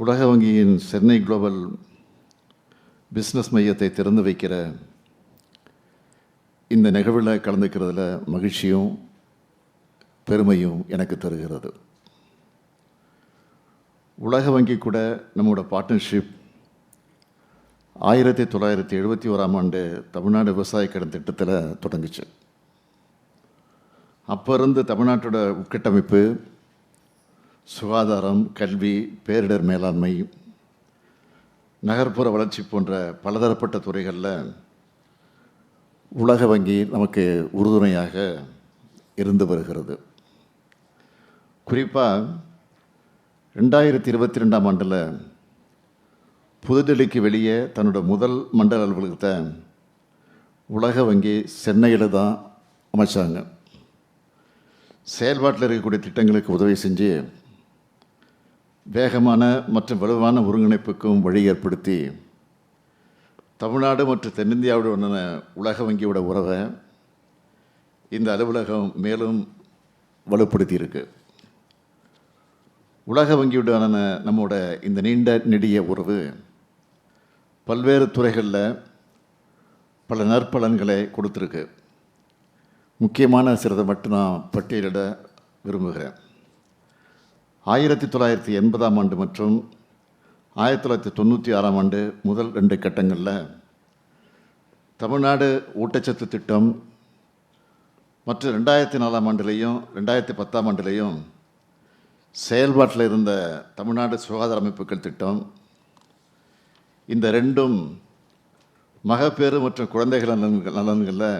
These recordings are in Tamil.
உலக வங்கியின் சென்னை குளோபல் பிஸ்னஸ் மையத்தை திறந்து வைக்கிற இந்த நிகழ்வில் கலந்துக்கிறதுல மகிழ்ச்சியும் பெருமையும் எனக்கு தருகிறது. உலக வங்கி கூட நம்மளோட பார்ட்னர்ஷிப் ஆயிரத்தி தொள்ளாயிரத்தி எழுபத்தி ஓராம் ஆண்டு தமிழ்நாடு விவசாய கடன் திட்டத்தில் தொடங்குச்சு. அப்போ இருந்து தமிழ்நாட்டோட உட்கட்டமைப்பு சுகாதாரம் கல்வி பேரிடர் மேலாண்மை நகர்ப்புற வளர்ச்சி போன்ற பலதரப்பட்ட துறைகளில் உலக வங்கி நமக்கு உறுதுணையாக இருந்து வருகிறது. குறிப்பாக ரெண்டாயிரத்தி இருபத்தி ரெண்டாம் ஆண்டில் புதுடெல்லிக்கு வெளியே தன்னோட முதல் மண்டல அலுவலகத்தை உலக வங்கி சென்னையில் தான் அமைச்சாங்க. செயல்பாட்டில் இருக்கக்கூடிய திட்டங்களுக்கு உதவி செஞ்சு வேகமான மற்றும் வலுவான ஒருங்கிணைப்புக்கும் வழி ஏற்படுத்தி தமிழ்நாடு மற்றும் தென்னிந்தியாவுடனான உலக வங்கியோட உறவை இந்த அலுவலகம் மேலும் வலுப்படுத்தியிருக்கு. உலக வங்கியுடனான நம்மோட இந்த நீண்ட நெடிய உறவு பல்வேறு துறைகளில் பல நற்பலன்களை கொடுத்துருக்கு. முக்கியமான சிலதை மட்டும் நான் பட்டியலிட விரும்புகிறேன். ஆயிரத்தி தொள்ளாயிரத்தி எண்பதாம் ஆண்டு மற்றும் ஆயிரத்தி தொள்ளாயிரத்தி தொண்ணூற்றி ஆறாம் ஆண்டு முதல் ரெண்டு கட்டங்களில் தமிழ்நாடு ஊட்டச்சத்து திட்டம் மற்றும் ரெண்டாயிரத்தி நாலாம் ஆண்டுலேயும் ரெண்டாயிரத்தி பத்தாம் ஆண்டுலேயும் செயல்பாட்டில் இருந்த தமிழ்நாடு சுகாதார அமைப்புகள் திட்டம் இந்த ரெண்டும் மகப்பேறு மற்றும் குழந்தைகள் நலன்கள் நலன்களில்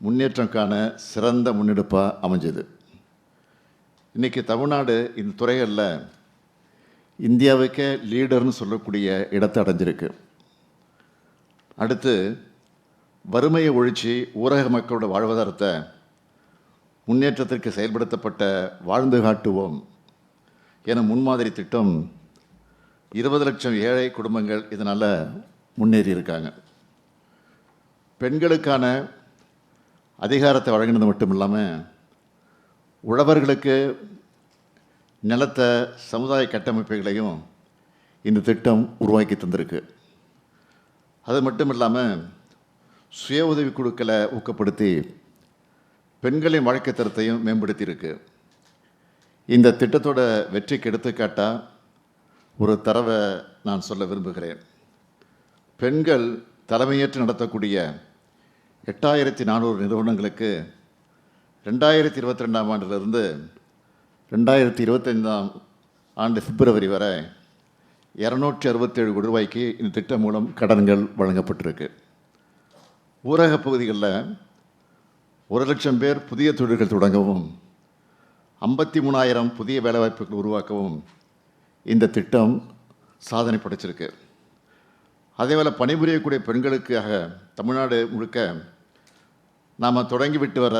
முன்னேற்றம் காண சிறந்த முன்னெடுப்பாக அமைஞ்சது. இன்றைக்கி தமிழ்நாடு இந்த துறைகளில் இந்தியாவுக்கே லீடர்னு சொல்லக்கூடிய இடத்தை அடைஞ்சிருக்கு. அடுத்து வறுமையை ஒழிச்சு ஊரக மக்களோட வாழ்வாதாரத்தை முன்னேற்றத்திற்கு செயல்படுத்தப்பட்ட வாழ்ந்து காட்டுவோம் என முன்மாதிரி திட்டம் இருபது லட்சம் ஏழை குடும்பங்கள் இதனால் முன்னேறி இருக்காங்க. பெண்களுக்கான அதிகாரத்தை வழங்கினது மட்டும் இல்லாமல் உழவர்களுக்கு நிலத்த சமுதாய கட்டமைப்புகளையும் இந்த திட்டம் உருவாக்கி தந்திருக்கு. அது மட்டும் இல்லாமல் சுய உதவி குழுக்களை ஊக்கப்படுத்தி பெண்களின் வாழ்க்கை தரத்தையும் மேம்படுத்தியிருக்கு. இந்த திட்டத்தோட வெற்றிக்கு எடுத்துக்காட்டாக ஒரு தரவை நான் சொல்ல விரும்புகிறேன். பெண்கள் தலைமையேற்று நடத்தக்கூடிய எட்டாயிரத்தி நானூறு நிறுவனங்களுக்கு ரெண்டாயிரத்தி இருபத்தி ரெண்டாம் ஆண்டிலிருந்து ரெண்டாயிரத்தி இருபத்தைந்தாம் ஆண்டு பிப்ரவரி வரை இரநூற்றி அறுபத்தேழு கோடி ரூபாய்க்கு இந்த திட்டம் மூலம் கடன்கள் வழங்கப்பட்டிருக்கு. ஊரக பகுதிகளில் ஒரு லட்சம் பேர் புதிய தொழில்கள் தொடங்கவும் ஐம்பத்தி மூணாயிரம் புதிய வேலைவாய்ப்புகள் உருவாக்கவும் இந்த திட்டம் சாதனை படைச்சிருக்கு. அதேபோல் பணிபுரியக்கூடிய பெண்களுக்காக தமிழ்நாடு முழுக்க நாம் தொடங்கிவிட்டு வர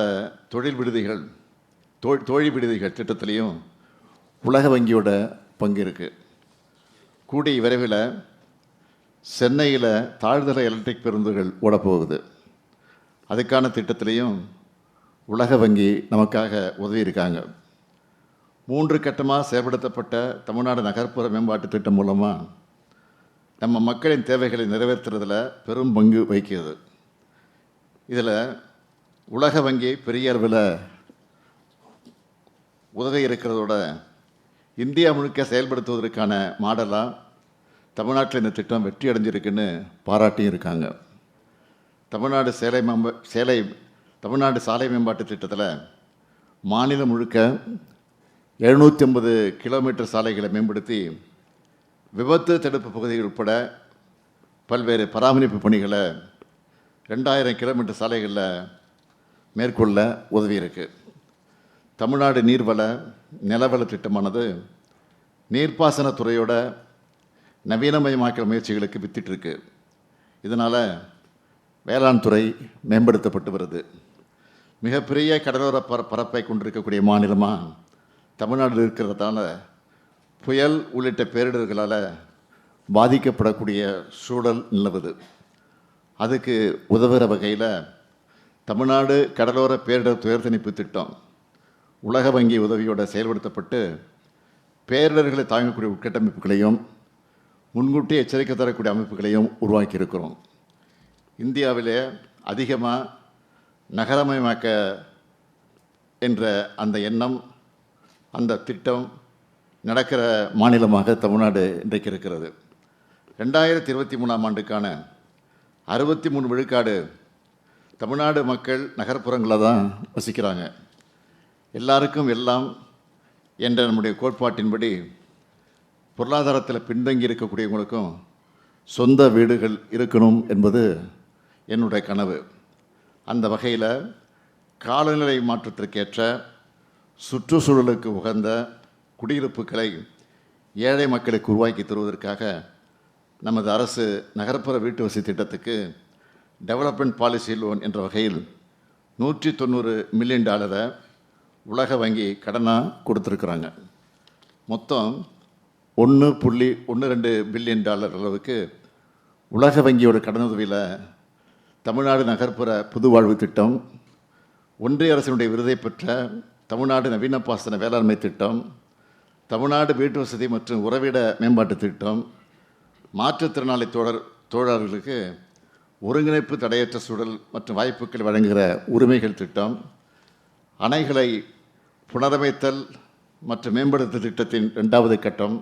தொழில் விடுதிகள் தோ தொழில் விடுதிகள் திட்டத்திலையும் உலக வங்கியோட பங்கு இருக்குது கூடிய விரைவில் சென்னையில் தாழ்நிலை எலக்ட்ரிக் பேருந்துகள் ஓடப்போகுது. அதுக்கான திட்டத்திலையும் உலக வங்கி நமக்காக உதவி இருக்காங்க மூன்று கட்டமாக செயல்படுத்தப்பட்ட தமிழ்நாடு நகர்ப்புற மேம்பாட்டு திட்டம் மூலமாக நம்ம மக்களின் தேவைகளை நிறைவேற்றுறதில் பெரும் பங்கு வகிக்கிறது. இதில் உலக வங்கி பெரிய அளவில் உதவி இருக்கிறதோட இந்தியா முழுக்க செயல்படுத்துவதற்கான மாடலாக தமிழ்நாட்டில் இந்த திட்டம் வெற்றி அடைஞ்சிருக்குன்னு பாராட்டியும் இருக்காங்க. தமிழ்நாடு சேலை மேம்ப சேலை தமிழ்நாடு சாலை மேம்பாட்டு திட்டத்தில் மாநிலம் முழுக்க எழுநூற்றி ஐம்பது கிலோமீட்டர் சாலைகளை மேம்படுத்தி விபத்து தடுப்பு பகுதிகள் உட்பட பல்வேறு பராமரிப்பு பணிகளை ரெண்டாயிரம் கிலோமீட்டர் சாலைகளில் மேற்கொள்ள உதவி இருக்கு. தமிழ்நாடு நீர்வள நிலவள திட்டமானது நீர்ப்பாசனத்துறையோட நவீனமயமாக்கல் முயற்சிகளுக்கு வித்திட்டுருக்கு இதனால் வேளாண் துறை மேம்படுத்தப்பட்டு வருது. மிகப்பெரிய கடலோர பர பரப்பை கொண்டிருக்கக்கூடிய மாநிலமாக தமிழ்நாடு இருக்கிறதால புயல் உள்ளிட்ட பேரிடர்களால் பாதிக்கப்படக்கூடிய சூழல் நிலவுது. அதுக்கு உதவுகிற வகையில் தமிழ்நாடு கடலோர பேரிடர் துயர் தணிப்பு திட்டம் உலக வங்கி உதவியோட செயல்படுத்தப்பட்டு பேரிடர்களை தாங்கக்கூடிய உட்கட்டமைப்புகளையும் முன்கூட்டி எச்சரிக்கை தரக்கூடிய அமைப்புகளையும் உருவாக்கி இருக்கிறோம் இந்தியாவிலே அதிகமாக நகரமயமாக்க என்ற அந்த எண்ணம் அந்த திட்டம் நடக்கிற மாநிலமாக தமிழ்நாடு இன்றைக்கு இருக்கிறது. ரெண்டாயிரத்தி இருபத்தி மூணாம் ஆண்டுக்கான அறுபத்தி மூணு விழுக்காடு தமிழ்நாடு மக்கள் நகர்ப்புறங்களில் தான் வசிக்கிறாங்க. எல்லாருக்கும் எல்லாம் என்ற நம்முடைய கோட்பாட்டின்படி பொருளாதாரத்தில் பின்தங்கி இருக்கக்கூடியவங்களுக்கும் சொந்த வீடுகள் இருக்கணும் என்பது என்னுடைய கனவு. அந்த வகையில் காலநிலை மாற்றத்திற்கேற்ற சுற்றுச்சூழலுக்கு உகந்த குடியிருப்புகளை ஏழை மக்களுக்கு உருவாக்கி தருவதற்காக நமது அரசு நகர்ப்புற வீட்டு வசதி திட்டத்துக்கு டெவலப்மெண்ட் பாலிசி லோன் என்ற வகையில் நூற்றி தொண்ணூறு மில்லியன் டாலரை உலக வங்கி கடனாக கொடுத்துருக்குறாங்க. மொத்தம் ஒன்று புள்ளி ஒன்று ரெண்டு பில்லியன் டாலர் அளவுக்கு உலக வங்கியோட கடனுதவியில் தமிழ்நாடு நகர்ப்புற புதுவாழ்வு திட்டம் ஒன்றிய அரசினுடைய விருதை பெற்ற தமிழ்நாடு நவீன பாசன வேளாண்மை திட்டம் தமிழ்நாடு வீட்டு வசதி மற்றும் உறவிட மேம்பாட்டு திட்டம் மாற்றுத்திறனாளி தோழர் தொழிலாளர்களுக்கு ஒருங்கிணைப்பு தடையற்ற சூழல் மற்றும் வாய்ப்புகள் வழங்குகிற உரிமைகள் திட்டம் அணைகளை புனரமைத்தல் மற்றும் மேம்படுத்தல் திட்டத்தின் ரெண்டாவது கட்டம்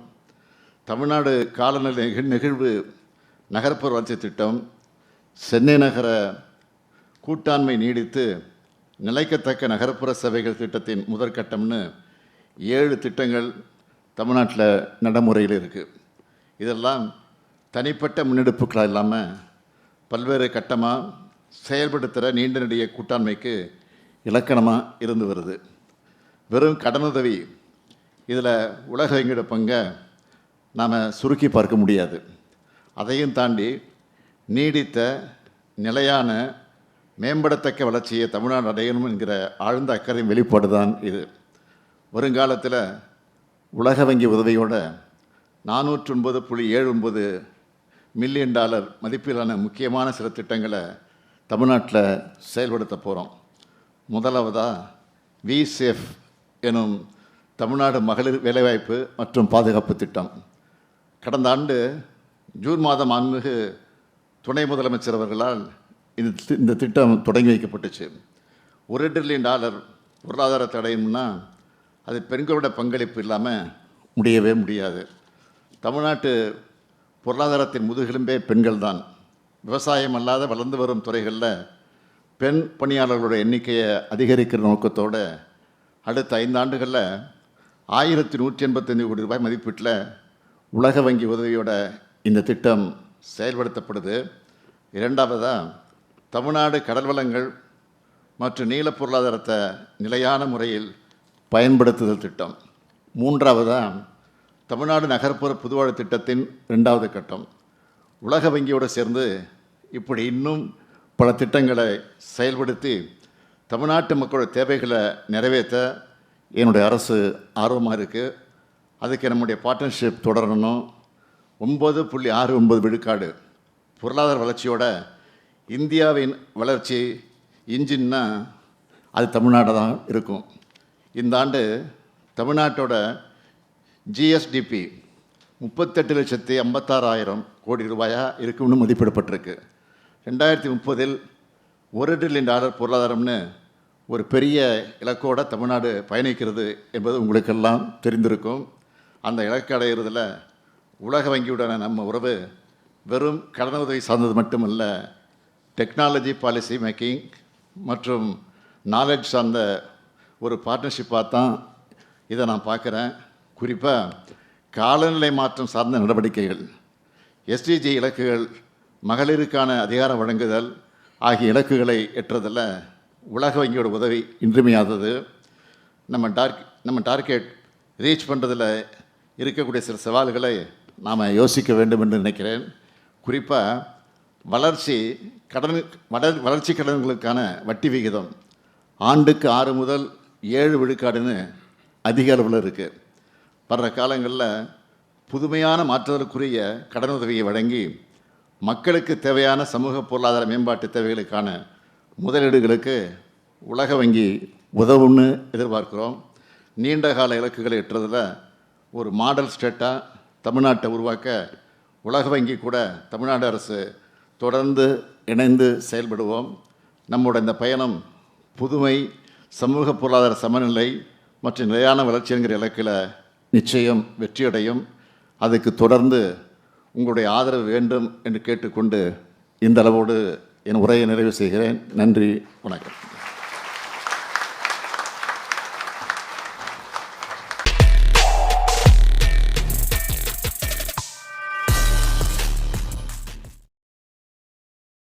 தமிழ்நாடு காலநிலை நிகழ்வு நகர்ப்புற வளர்ச்சி திட்டம் சென்னை நகர கூட்டாண்மை நீடித்து நிலைக்கத்தக்க நகர்ப்புற சேவைகள் திட்டத்தின் முதற்கட்டம்னு ஏழு திட்டங்கள் தமிழ்நாட்டில் நடைமுறையில் இருக்குது இதெல்லாம் தனிப்பட்ட முன்னெடுப்புகளாக இல்லாமல் பல்வேறு கட்டமாக செயல்படுத்துகிற நீண்ட நெடிய கூட்டாண்மைக்கு இலக்கணமாக இருந்து வருது. வெறும் கடனுதவி. இதில் உலக வங்கியோட பங்கை நாம் சுருக்கி பார்க்க முடியாது. அதையும் தாண்டி நீடித்த நிலையான மேம்படத்தக்க வளர்ச்சியை தமிழ்நாடு அடையணும் என்கிற ஆழ்ந்த அக்கறையின் வெளிப்பாடு தான் இது. வருங்காலத்தில் உலக வங்கி உதவியோட நானூற்றி ஒன்பது புள்ளி ஏழு ஒன்பது மில்லியன் டாலர் மதிப்பிலான முக்கியமான சில திட்டங்களை தமிழ்நாட்டில் செயல்படுத்த போகிறோம் முதலாவதாக விசேஃப் எனும் தமிழ்நாடு மகளிர் வேலைவாய்ப்பு மற்றும் பாதுகாப்பு திட்டம். கடந்த ஆண்டு ஜூன் மாதம் ஆன்மிகு துணை முதலமைச்சர் அவர்களால் இந்த தி- இந்த திட்டம் தொடங்கி வைக்கப்பட்டுச்சு. ஒரு ட்ரில்லியன் டாலர் பொருளாதார தடையும்னா அது பெண்களோட பங்களிப்பு இல்லாமல் முடியவே முடியாது. தமிழ்நாட்டு பொருளாதாரத்தின் முதுகெலும்பே பெண்கள் தான் விவசாயம் அல்லாத வளர்ந்து வரும் துறைகளில் பெண் பணியாளர்களோட எண்ணிக்கையை அதிகரிக்கிற நோக்கத்தோடு அடுத்த ஐந்தாண்டுகளில் ஆயிரத்தி நூற்றி எண்பத்தஞ்சு கோடி ரூபாய் மதிப்பீட்டில் உலக வங்கி உதவியோட இந்த திட்டம் செயல்படுத்தப்படுது. இரண்டாவதாக தமிழ்நாடு கடல் வளங்கள் மற்றும் நீல பொருளாதாரத்தை நிலையான முறையில் பயன்படுத்துதல் திட்டம். மூன்றாவதாக தமிழ்நாடு நகர்ப்புற புதுவாழ் திட்டத்தின் ரெண்டாவது கட்டம். உலக வங்கியோடு சேர்ந்து இப்படி இன்னும் பல திட்டங்களை செயல்படுத்தி தமிழ்நாட்டு மக்களோட தேவைகளை நிறைவேற்ற என்னுடைய அரசு ஆர்வமாக இருக்குது அதுக்கு நம்முடைய பார்ட்னர்ஷிப் தொடரணும். ஒம்பது புள்ளி ஆறு ஒன்பது விழுக்காடு பொருளாதார வளர்ச்சியோட இந்தியாவின் வளர்ச்சி இன்ஜின்னா அது தமிழ்நாடு தான் இருக்கும். இந்த ஆண்டு தமிழ்நாட்டோட ஜிஎஸ்டிபி முப்பத்தெட்டு லட்சத்தி ஐம்பத்தாறாயிரம் கோடி ரூபாயாக இருக்கும்னு மதிப்பிடப்பட்டிருக்கு. ரெண்டாயிரத்தி முப்பதில் ஒரு ட்ரில்லியன் டாலர் பொருளாதாரம்னு ஒரு பெரிய இலக்கோட தமிழ்நாடு பயணிக்கிறது என்பது உங்களுக்கெல்லாம் தெரிந்திருக்கும். அந்த இலக்கு அடைகிறதுல உலக வங்கியுடனான நம்ம உறவு வெறும் கடனுதவி சார்ந்தது மட்டுமல்ல டெக்னாலஜி பாலிசி மேக்கிங் மற்றும் நாலேஜ் சார்ந்த ஒரு பார்ட்னர்ஷிப்பாக தான் இதை நான் பார்க்குறேன். குறிப்பாக காலநிலை மாற்றம் சார்ந்த நடவடிக்கைகள் எஸ்டிஜி இலக்குகள் மகளிருக்கான அதிகாரம் வழங்குதல் ஆகிய இலக்குகளை எட்டுறதில் உலக வங்கியோட உதவி இன்றுமையாதது நம்ம டார்க் நம்ம டார்கெட் ரீச் பண்ணுறதில் இருக்கக்கூடிய சில சவால்களை நாம் யோசிக்க வேண்டும் என்று நினைக்கிறேன். குறிப்பாக வளர்ச்சி கடன் வளர் வளர்ச்சி கடன்களுக்கான வட்டி விகிதம் ஆண்டுக்கு ஆறு முதல் ஏழு விழுக்காடுன்னு அதிக அளவில் இருக்குது வர்ற காலங்களில் புதுமையான மாற்றுதலுக்குரிய கடனுதவியை வழங்கி மக்களுக்கு தேவையான சமூக பொருளாதார மேம்பாட்டு தேவைகளுக்கான முதலீடுகளுக்கு உலக வங்கி உதவும்னு எதிர்பார்க்கிறோம். நீண்ட கால இலக்குகளை எட்டுறதில் ஒரு மாடல் ஸ்டேட்டாக தமிழ்நாட்டை உருவாக்க உலக வங்கி கூட தமிழ்நாடு அரசு தொடர்ந்து இணைந்து செயல்படுவோம். நம்மோட இந்த பயணம் புதுமை சமூக பொருளாதார சமநிலை மற்றும் நிலையான வளர்ச்சி என்கிற இலக்கில் நிச்சயம் வெற்றியடையும். அதுக்கு தொடர்ந்து உங்களுடைய ஆதரவு வேண்டும் என்று கேட்டுக்கொண்டு இந்த அளவோடு என் உரையை நிறைவு செய்கிறேன். நன்றி வணக்கம்.